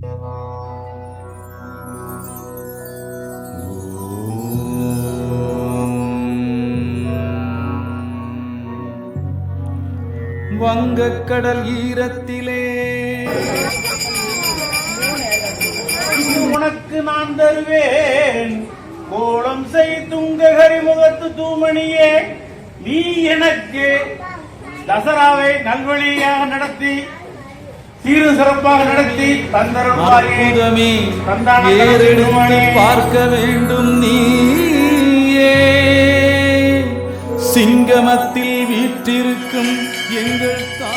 வங்கக்கடல் ஈரத்திலே. உனக்கு நான் தருவேன். கோலம் செய் துங்க ஹரிமுகத்து தூமணியே. நீ எனக்கு தசராவை நல்வழியாக நடத்தி சீரு சிறப்பாக நடத்தி தந்தான ஏறெடுத்து. பார்க்க வேண்டும் நீயே சிங்கமத்தில் வீற்றிருக்கும் எங்கள் தா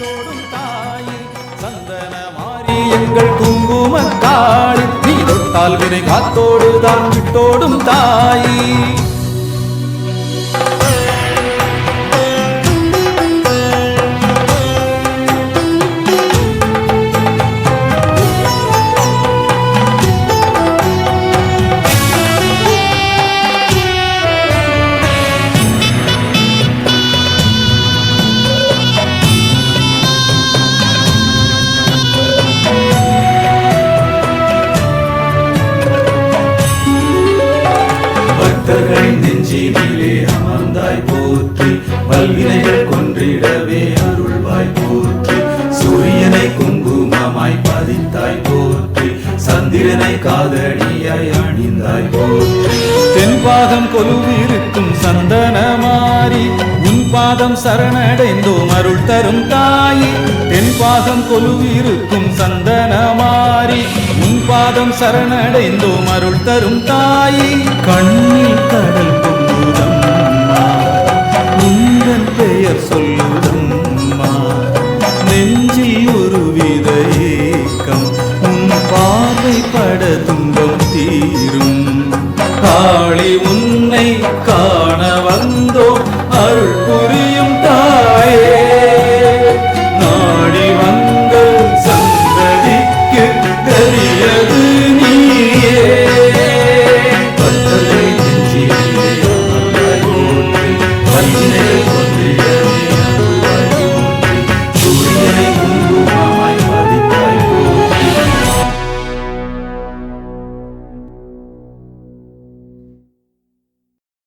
தோடும் விட்டோடும் சந்தன மாறி எங்கள் குங்கும குங்குமத்தாய் நீ தொட்டால் வினை காத்தோடு தான் விட்டோடும் தாய். நெஞ்சினிலே அமர்ந்தாய் போற்றி பல்வினைகள் கொன்றிடவே அருள்வாய் போற்றி. சூரியனை குங்குமமாய் பதித்தாய் போற்றி சந்திரனை காதடியாய் அணிந்தாய் போற்றி. தென்பாகம் கொலுவிருக்கும் சந்தனமாரி உன் பாதம் சரணடைந்தோம் அருள் தரும் தாயி. தென்பாகம் கொலுவிருக்கும் சந்தனமாரி உன் பாதம் சரணடைந்தோம் அருள் தரும் தாயி. கண்ணில் பெயர் சொல்லுதம்மா. நெஞ்சில் ஒரு வித ஏக்கம் உன் பார்வை பட துன்பம் தீரும். காளி உன்னை காண வந்தோம் அருள்